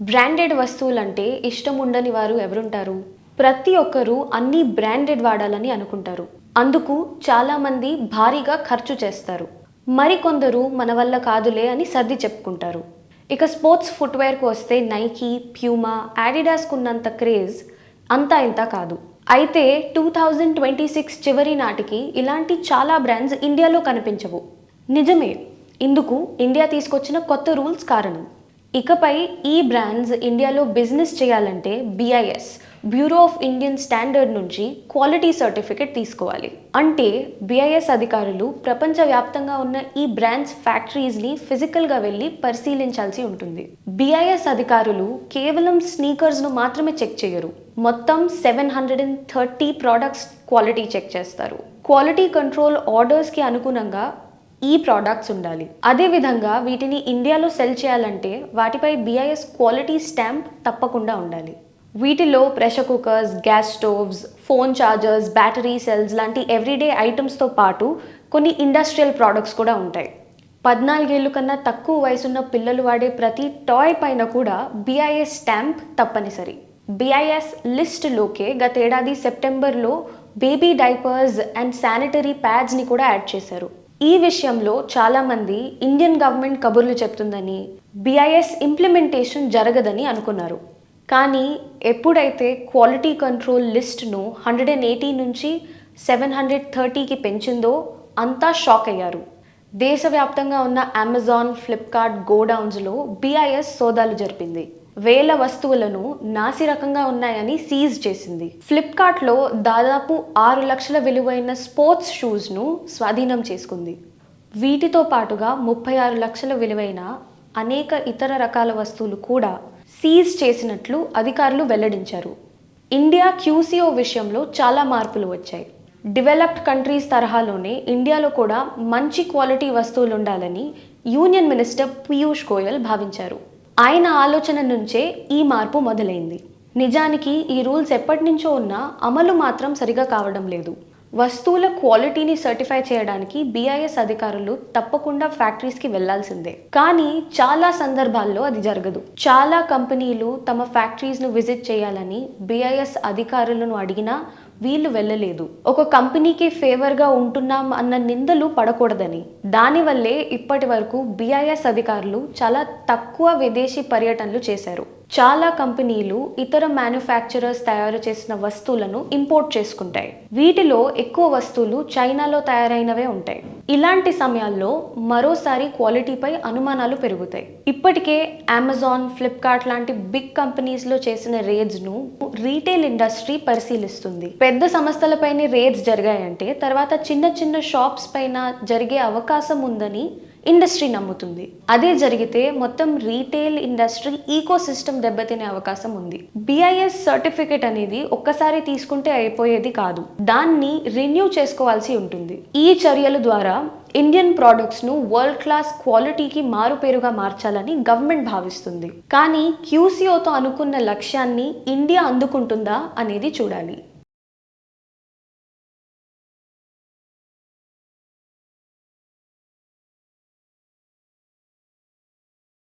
Branded వస్తువులంటే ఇష్టం ఉండని వారు ఎవరుంటారు? ప్రతి ఒక్కరూ అన్ని బ్రాండెడ్ వాడాలని అనుకుంటారు. అందుకు చాలామంది భారీగా ఖర్చు చేస్తారు. మరికొందరు మన వల్ల కాదులే అని సర్ది చెప్పుకుంటారు. ఇక స్పోర్ట్స్ ఫుట్వేర్కు వస్తే నైకీ ప్యూమా యాడిడాస్కు ఉన్నంత క్రేజ్ అంతా ఇంత కాదు. అయితే టూ థౌజండ్ ట్వంటీ సిక్స్ చివరి నాటికి ఇలాంటి చాలా బ్రాండ్స్ ఇండియాలో కనిపించవు. నిజమే ఇందుకు ఇండియా తీసుకొచ్చిన కొత్త రూల్స్ కారణం. ఇకపై ఈ బ్రాండ్స్ ఇండియాలో బిజినెస్ చేయాలంటే BIS bureau of Indian standard నుంచి క్వాలిటీ సర్టిఫికెట్ తీసుకోవాలి. అంటే బిఐఎస్ అధికారులు ప్రపంచవ్యాప్తంగా ఉన్న ఈ బ్రాండ్స్ ఫ్యాక్టరీస్ని ఫిజికల్గా వెళ్ళి పరిశీలించాల్సి ఉంటుంది. బిఐఎస్ అధికారులు కేవలం స్నీకర్స్ను మాత్రమే చెక్ చేయరు. మొత్తం seven hundred and thirty products quality check చేస్తారు. క్వాలిటీ కంట్రోల్ ఆర్డర్స్కి అనుగుణంగా ఈ ప్రోడక్ట్స్ ఉండాలి. అదేవిధంగా వీటిని ఇండియాలో సెల్ చేయాలంటే వాటిపై బిఐఎస్ క్వాలిటీ స్టాంప్ తప్పకుండా ఉండాలి. వీటిలో pressure cookers gas stoves phone chargers battery cells లాంటి ఎవ్రీడే ఐటమ్స్తో పాటు కొన్ని ఇండస్ట్రియల్ ప్రోడక్ట్స్ కూడా ఉంటాయి. పద్నాలుగేళ్ళు కన్నా తక్కువ వయసున్న పిల్లలు వాడే ప్రతి టాయ్ పైన కూడా బిఐఎస్ స్టాంప్ తప్పనిసరి. బిఐఎస్ లిస్ట్లోకే గతేడాది సెప్టెంబర్లో బేబీ డైపర్స్ అండ్ శానిటరీ ప్యాడ్స్ని కూడా యాడ్ చేశారు. ఈ విషయంలో చాలామంది ఇండియన్ గవర్నమెంట్ కబుర్లు చెప్తుందని బిఐఎస్ ఇంప్లిమెంటేషన్ జరగదని అనుకున్నారు. కానీ ఎప్పుడైతే క్వాలిటీ కంట్రోల్ లిస్ట్ను హండ్రెడ్ అండ్ ఎయిటీ నుంచి సెవెన్ హండ్రెడ్ థర్టీకి పెంచిందో అంతా షాక్ అయ్యారు. దేశవ్యాప్తంగా ఉన్న అమెజాన్ ఫ్లిప్కార్ట్ గోడౌన్స్లో బీఐఎస్ సోదాలు జరిపింది. వేల వస్తువులను నాసిరకంగా ఉన్నాయని సీజ్ చేసింది. ఫ్లిప్కార్ట్లో దాదాపు ఆరు లక్షల విలువైన స్పోర్ట్స్ షూస్ను స్వాధీనం చేసుకుంది. వీటితో పాటుగా ముప్పై ఆరు లక్షల విలువైన అనేక ఇతర రకాల వస్తువులు కూడా సీజ్ చేసినట్లు అధికారులు వెల్లడించారు. ఇండియా క్యూసీఓ విషయంలో చాలా మార్పులు వచ్చాయి. డెవలప్డ్ కంట్రీస్ తరహాలోనే ఇండియాలో కూడా మంచి క్వాలిటీ వస్తువులు ఉండాలని యూనియన్ మినిస్టర్ పీయూష్ గోయల్ భావించారు. ఆయన ఆలోచన నుంచే ఈ మార్పు మొదలైంది. నిజానికి ఈ రూల్స్ ఎప్పటి నుంచో ఉన్నా అమలు మాత్రం సరిగా కావడం లేదు. వస్తువుల క్వాలిటీని సర్టిఫై చేయడానికి బిఐఎస్ అధికారులు తప్పకుండా ఫ్యాక్టరీస్కి వెళ్ళాల్సిందే. కానీ చాలా సందర్భాల్లో అది జరగదు. చాలా కంపెనీలు తమ ఫ్యాక్టరీస్ను విజిట్ చేయాలని బిఐఎస్ అధికారులను అడిగినా వీళ్ళు వెళ్ళలేదు. ఒక కంపెనీకి ఫేవర్గా ఉంటున్నాం అన్న నిందలు పడకూడదని. దానివల్లే ఇప్పటి వరకు బీఐఎస్ అధికారులు చాలా తక్కువ విదేశీ పర్యటనలు చేశారు. చాలా కంపెనీలు ఇతర మ్యానుఫ్యాక్చరర్స్ తయారు చేసిన వస్తువులను ఇంపోర్ట్ చేసుకుంటాయి. వీటిలో ఎక్కువ వస్తువులు చైనాలో తయారైనవే ఉంటాయి. ఇలాంటి సమయాల్లో మరోసారి క్వాలిటీపై అనుమానాలు పెరుగుతాయి. ఇప్పటికే అమెజాన్ ఫ్లిప్కార్ట్ లాంటి బిగ్ కంపెనీస్లో చేసిన రేడ్స్ను రీటైల్ ఇండస్ట్రీ పరిశీలిస్తుంది. పెద్ద సంస్థలపైనే రేడ్స్ జరిగాయంటే తర్వాత చిన్న చిన్న షాప్స్ పైన జరిగే అవకాశం ఉందని ఇండస్ట్రీ నమ్ముతుంది. అదే జరిగితే మొత్తం రీటైల్ ఇండస్ట్రీ ఈకో సిస్టమ్ దెబ్బతినే అవకాశం ఉంది. బిఐఎస్ సర్టిఫికేట్ అనేది ఒక్కసారి తీసుకుంటే అయిపోయేది కాదు. దాన్ని రెన్యూ చేసుకోవాల్సి ఉంటుంది. ఈ చర్యల ద్వారా ఇండియన్ ప్రోడక్ట్స్ను వరల్డ్ క్లాస్ క్వాలిటీకి మారుపేరుగా మార్చాలని గవర్నమెంట్ భావిస్తుంది. కానీ క్యూసీఓతో అనుకున్న లక్ష్యాన్ని ఇండియా అందుకుంటుందా అనేది చూడాలి.